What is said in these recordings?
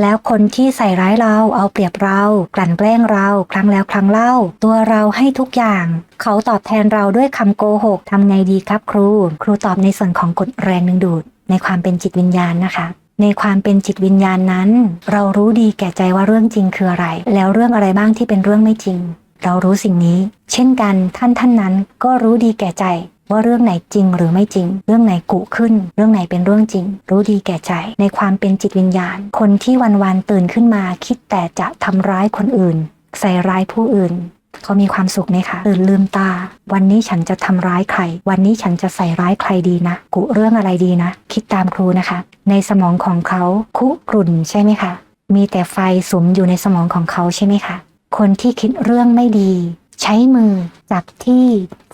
แล้วคนที่ใส่ร้ายเราเอาเปรียบเรา กลั่นแกล้งเราครั้งแล้วครั้งเล่า ตัวเราให้ทุกอย่าง เขาตอบแทนเราด้วยคำโกหกทำไงดีครับครู ครูตอบในส่วนของกฎแรงดึงดูด ในความเป็นจิตวิญญาณนะคะในความเป็นจิตวิญญาณนั้น เรารู้ดีแก่ใจว่าเรื่องจริงคืออะไร แล้วเรื่องอะไรบ้างที่เป็นเรื่องไม่จริง เรารู้สิ่งนี้ เช่นกันท่านท่านนั้นก็รู้ดีแก่ใจ ว่าเรื่องไหนจริงหรือไม่จริง เรื่องไหนกุขึ้น เรื่องไหนเป็นเรื่องจริง รู้ดีแก่ใจ ในความเป็นจิตวิญญาณ คนที่วันวันตื่นขึ้นมาคิดแต่จะทำร้ายคนอื่น ใส่ร้ายผู้อื่นเขามีความสุขไหมคะตื่นลืมตา วันนี้ฉันจะทำร้ายใคร วันนี้ฉันจะใส่ร้ายใครดีนะ กุเรื่องอะไรดีนะ คิดตามครูนะคะ ในสมองของเขาคุกรุ่นใช่ไหมคะ มีแต่ไฟสุมอยู่ในสมองของเขาใช่ไหมคะ คนที่คิดเรื่องไม่ดี ใช้มือ จับที่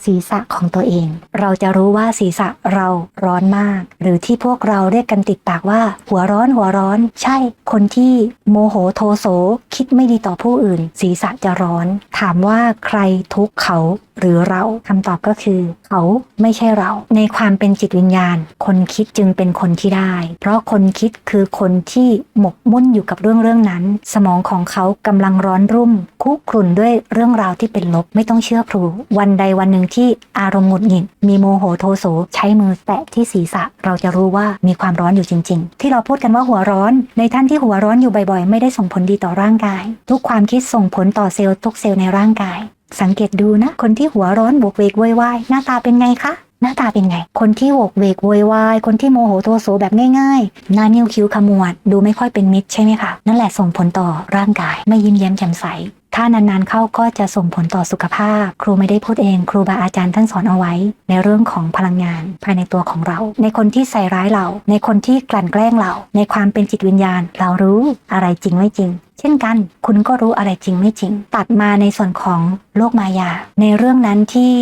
ศีรษะของตัวเอง เราจะรู้ว่าศีรษะเราร้อนมาก หรือที่พวกเราเรียกกันติดปากว่า หัวร้อนหัวร้อน ใช่ คนที่โมโหโทโสคิดไม่ดีต่อผู้อื่น ศีรษะจะร้อน ถามว่าใครทุกข์เขาหรือเราคำตอบก็คือ เขาไม่ใช่เรา ในความเป็นจิตวิญญาณ คนคิดจึงเป็นคนที่ได้ เพราะคนคิดคือคนที่หมกมุ่นอยู่กับเรื่องเรื่องนั้น สมองของเขากำลังร้อนรุ่มคุกรุ่นด้วยเรื่องราวที่เป็นลบไม่ต้องเชื่อครูวันใดวันหนึ่งที่อารมณ์หงุดหงิดมีโมโหโทโสใช้มือแตะที่ศีรษะ เราจะรู้ว่ามีความร้อนอยู่จริง ๆ ที่เราพูดกันว่าหัวร้อน ในท่านที่หัวร้อนอยู่บ่อยๆ ไม่ได้ส่งผลดีต่อร่างกาย ทุกความคิดส่งผลต่อเซลล์ทุกเซลล์ในร่างกาย สังเกตดูนะ คนที่หัวร้อนบวกเวกวยวายหน้าตาเป็นไงคะ หน้าตาเป็นไง คนที่โวกเวกโวยวาย คนที่โมโหโทโสแบบง่ายๆ หน้านิ้วคิ้วขมวด ดูไม่ค่อยเป็นมิตรใช่ไหมคะ นั่นแหละส่งผลต่อร่างกาย ไม่ยิ้มแย้มแจ่มใส ถ้านานๆเข้าก็จะส่งผลต่อสุขภาพ ครูไม่ได้พูดเอง ครูบาอาจารย์ท่านสอนเอาไว้ ในเรื่องของพลังงานภายในตัวของเรา ในคนที่ใส่ร้ายเรา ในคนที่กลั่นแกล้งเรา ในความเป็นจิตวิญญาณ เรารู้อะไรจริงไม่จริงเช่นกัน คุณก็รู้อะไรจริงไม่จริง ตัดมาในส่วนของโลกมายา ในเรื่องนั้นที่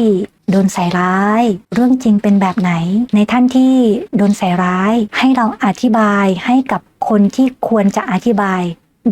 โดนใส่ร้าย เรื่องจริงเป็นแบบไหน ในท่านที่โดนใส่ร้าย ให้เราอธิบายให้กับคนที่ควรจะอธิบาย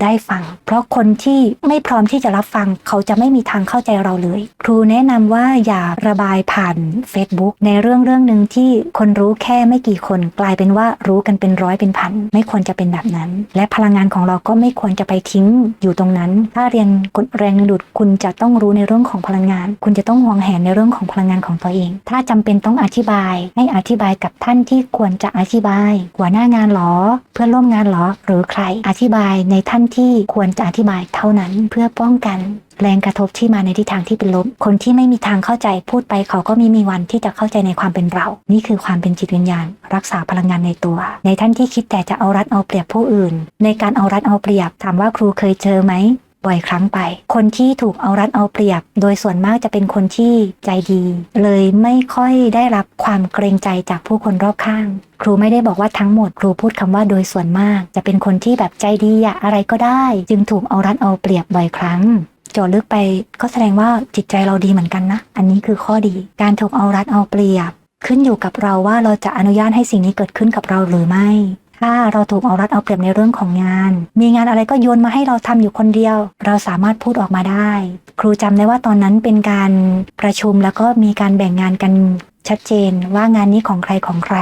ได้ฟัง เพราะคนที่ไม่พร้อมที่จะรับฟัง เขาจะไม่มีทางเข้าใจเราเลย ครูแนะนำว่าอย่าระบายผ่าน Facebook ในเรื่องเรื่องหนึ่งที่คนรู้แค่ไม่กี่คน กลายเป็นว่ารู้กันเป็นร้อยเป็นพัน ไม่ควรจะเป็นแบบนั้น และพลังงานของเราก็ไม่ควรจะไปทิ้งอยู่ตรงนั้น ถ้าเรียนกฎแรงดึงดูดคุณจะต้องรู้ในเรื่องของพลังงาน คุณจะต้องวางแผนในเรื่องของพลังงานของตัวเอง ถ้าจำเป็นต้องอธิบาย ให้อธิบายกับท่านที่ควรจะอธิบายหัวหน้างานหรอ เพื่อนร่วมงานหรอ หรือใครอธิบายในท่านที่ควรจะอธิบายเท่านั้นเพื่อป้องกันแรงกระทบที่มาในทิศทางที่เป็นลบ คนที่ไม่มีทางเข้าใจพูดไปเขาก็ไม่มีวันที่จะเข้าใจในความเป็นเรา นี่คือความเป็นจิตวิญญาณ รักษาพลังงานในตัว ในท่านที่คิดแต่จะเอารัดเอาเปรียบผู้อื่น ในการเอารัดเอาเปรียบถามว่าครูเคยเจอไหม บ่อยครั้งไป คนที่ถูกเอารัดเอาเปรียบ โดยส่วนมากจะเป็นคนที่ใจดี เลยไม่ค่อยได้รับความเกรงใจจากผู้คนรอบข้าง ครูไม่ได้บอกว่าทั้งหมด ครูพูดคำว่าโดยส่วนมาก จะเป็นคนที่แบบใจดีอะอะไรก็ได้ จึงถูกเอารัดเอาเปรียบบ่อยครั้งจาะลึกไปก็แสดงว่าจิตใจเราดีเหมือนกันนะ อันนี้คือข้อดี การถูกเอารัดเอาเปรียบ ขึ้นอยู่กับเราว่าเราจะอนุญาตให้สิ่งนี้เกิดขึ้นกับเราหรือไม่ ถ้าเราถูกเอารัดเอาเปรียบในเรื่องของงาน มีงานอะไรก็โยนมาให้เราทำอยู่คนเดียว เราสามารถพูดออกมาได้ ครูจำได้ว่าตอนนั้นเป็นการประชุมแล้วก็มีการแบ่งงานกันชัดเจนว่างานนี้ของใครของใคร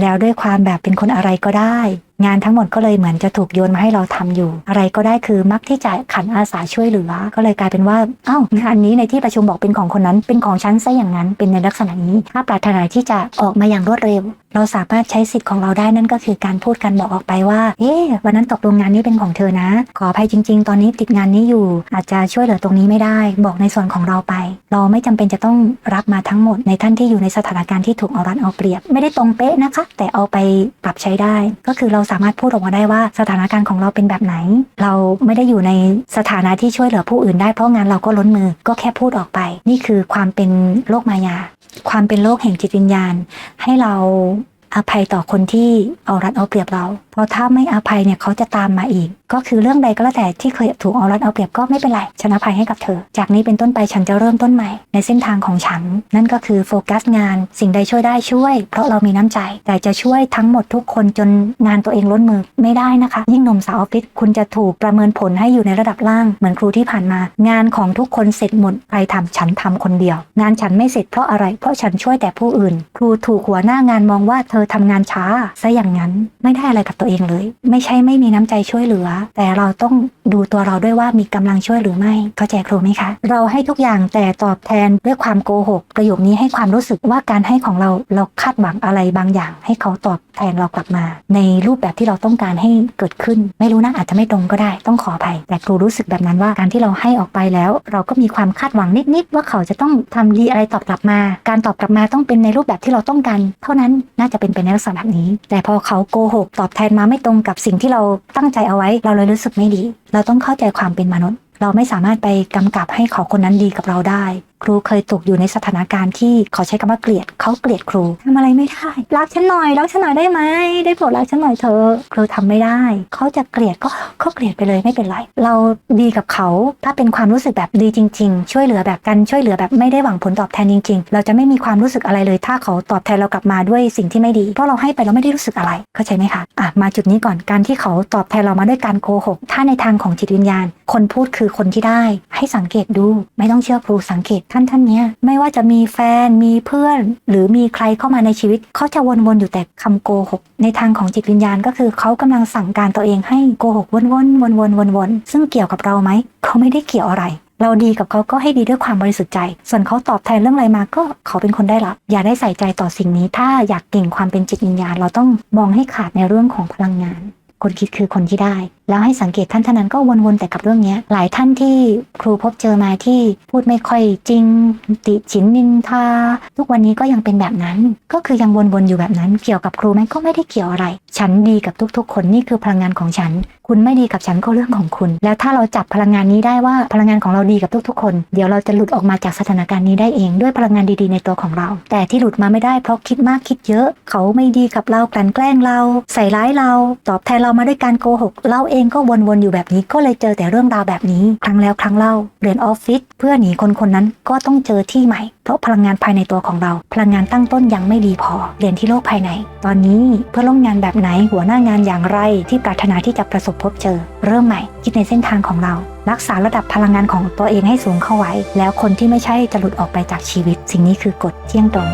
แล้วด้วยความแบบเป็นคนอะไรก็ได้ งานทั้งหมดก็เลยเหมือนจะถูกโยนมาให้เราทำอยู่ อะไรก็ได้คือมักที่จะขันอาสาช่วยเหลือ ก็เลยกลายเป็นว่าเอ้างานนี้ในที่ประชุมบอกเป็นของคนนั้น เป็นของฉันซะอย่างนั้นเป็นในลักษณะนี้ ถ้าปรารถนาที่จะออกมาอย่างรวดเร็ว เราสามารถใช้สิทธิ์ของเราได้นั่นก็คือการพูดกันบอกออกไปว่าเอ๊ะวันนั้นตกลงงานนี้เป็นของเธอนะ ขออภัยจริง ๆ ตอนนี้ติดงานนี้อยู่ อาจจะช่วยเหลือตรงนี้ไม่ได้ บอกในส่วนของเราไป เราไม่จำเป็นจะต้องรับมาทั้งหมด ในท่านที่อยู่ในสถานการณ์ที่ถูกเอารัดเอาเปรียบ ไม่ได้ตรงเป๊ะนะคะ แต่เอาไปปรับใช้ได้ ก็คือเราสามารถพูดออกมาได้ว่าสถานการณ์ของเราเป็นแบบไหน เราไม่ได้อยู่ในสถานะที่ช่วยเหลือผู้อื่นได้เพราะงานเราก็ล้นมือก็แค่พูดออกไป นี่คือความเป็นโลกมายา ความเป็นโลกแห่งจิตวิญญาณ ให้เราอภัยต่อคนที่เอารัดเอาเปรียบเรา เพราะถ้าไม่อภัยเนี่ยเขาจะตามมาอีก ก็คือเรื่องใดก็แล้วแต่ที่เคยถูกเอารัดเอาเปรียบก็ไม่เป็นไรฉันอภัยให้กับเธอ จากนี้เป็นต้นไปฉันจะเริ่มต้นใหม่ ในเส้นทางของฉัน นั่นก็คือโฟกัสงาน สิ่งใดช่วยได้ช่วย เพราะเรามีน้ำใจ แต่จะช่วยทั้งหมดทุกคนจนงานตัวเองล้นมือไม่ได้นะคะ ยิ่งหนุ่มสาวออฟฟิศคุณจะถูกประเมินผลให้อยู่ในระดับล่างเหมือนครูที่ผ่านมา งานของทุกคนเสร็จหมดใครทำฉันทำคนเดียว งานฉันไม่เสร็จเพราะอะไร เพราะฉันช่วยแต่ผู้อื่น ครูถูกหัวหน้างานมองว่าเธอทำงานช้าซะอย่างนั้นไม่ได้อะไรกับตัวเองเลย ไม่ใช่ไม่มีน้ำใจช่วยเหลือแต่เราต้องดูตัวเราด้วยว่ามีกำลังช่วยหรือไม่ เข้าใจครูไหมคะ เราให้ทุกอย่างแต่ตอบแทนด้วยความโกหก ประโยคนี้ให้ความรู้สึกว่าการให้ของเราเราคาดหวังอะไรบางอย่าง ให้เขาตอบแทนเรากลับมา ในรูปแบบที่เราต้องการให้เกิดขึ้น ไม่รู้นะอาจจะไม่ตรงก็ได้ ต้องขออภัย แต่ครูรู้สึกแบบนั้นว่าการที่เราให้ออกไปแล้ว เราก็มีความคาดหวังนิดๆว่าเขาจะต้องทำดีอะไรตอบกลับมา การตอบกลับมาต้องเป็นในรูปแบบที่เราต้องการ เท่านั้นน่าจะเป็นไปในลักษณะแบบนี้ แต่พอเขาโกหกตอบแทนมาไม่ตรงกับสิ่งที่เราตั้งใจเอาไว้เราเลยรู้สึกไม่ดี เราต้องเข้าใจความเป็นมนุษย์ เราไม่สามารถไปกำกับให้เขาคนนั้นดีกับเราได้ครูเคยตกอยู่ในสถานการณ์ที่ขอใช้คำว่าเกลียดเขาเกลียดครูทำอะไรไม่ได้รักฉันหน่อยรักฉันหน่อยได้ไหมได้โปรดรักฉันหน่อยเธอะครูทำไม่ได้เขาจะเกลียดก็ก็เกลียดไปเลยไม่เป็นไรเราดีกับเขาถ้าเป็นความรู้สึกแบบดีจริง ๆ ช่วยเหลือแบบกันช่วยเหลือแบบไม่ได้หวังผลตอบแทนจริง ๆ เราจะไม่มีความรู้สึกอะไรเลย ถ้าเขาตอบแทนเรากลับมาด้วยสิ่งที่ไม่ดีเพราะเราให้ไปเราไม่ได้รู้สึกอะไรเข้าใจไหมคะอะมาจุดนี้ก่อนการที่เขาตอบแทนเรามาด้วยการโกหกถ้าในทางของจิตวิญญาณ คนพูดคือคนที่ได้ ให้สังเกตดู ไม่ต้องเชื่อครูสังเกตท่านท่านเนี้ยไม่ว่าจะมีแฟนมีเพื่อน หรือมีใครเข้ามาในชีวิต เขาจะวนๆอยู่แต่คำโกหก ในทางของจิตวิญญาณก็คือเขากำลังสั่งการตัวเองให้โกหกวนๆวนๆวนๆซึ่งเกี่ยวกับเราไหมเขาไม่ได้เกี่ยวอะไรเราดีกับเขาก็ให้ดีด้วยความบริสุทธิ์ใจ ส่วนเขาตอบแทนเรื่องอะไรมาก็เขาเป็นคนได้รับ อย่าได้ใส่ใจต่อสิ่งนี้ ถ้าอยากเก่งความเป็นจิตวิญญาณ เราต้องมองให้ขาดในเรื่องของพลังงาน คนคิดคือคนที่ได้ แล้วให้สังเกตท่านท่านนั้นก็วนๆแต่กับเรื่องนี้หลายท่านที่ครูพบเจอมาที่พูดไม่ค่อยจริง ติฉินนินทา ทุกวันนี้ก็ยังเป็นแบบนั้น ก็คือยังวนๆอยู่แบบนั้น เกี่ยวกับครูไหมก็ไม่ได้เกี่ยวอะไร ฉันดีกับทุกๆ คนนี่คือพลังงานของฉันคุณไม่ดีกับฉันก็เรื่องของคุณ แล้วถ้าเราจับพลังงานนี้ได้ว่าพลังงานของเราดีกับทุกๆ คน เดี๋ยวเราจะหลุดออกมาจากสถานการณ์นี้ได้เองด้วยพลังงานดีๆ ในตัวของเรา แต่ที่หลุดมาไม่ได้เพราะคิดมากคิดเยอะ เขาไม่ดีกับเรากลั่นแกล้งเรา ใส่ร้ายเรา ตอบแทนเรามาด้วยการโกหก เราเองก็วนๆอยู่แบบนี้ก็เลยเจอแต่เรื่องราวแบบนี้ ครั้งแล้วครั้งเล่าเรียนออฟฟิศเพื่อหนีคนคนนั้นก็ต้องเจอที่ใหม่ เพราะพลังงานภายในตัวของเรา พลังงานตั้งต้นยังไม่ดีพอ เรียนที่โลกภายใน ตอนนี้เพื่อร่วมงานแบบไหนหัวหน้างานอย่างไร ที่ปรารถนาที่จะประสบพบเจอ เริ่มใหม่ คิดในเส้นทางของเรา รักษาระดับพลังงานของตัวเองให้สูงเข้าไว้ แล้วคนที่ไม่ใช่จะหลุดออกไปจากชีวิต สิ่งนี้คือกฎเที่ยงตรง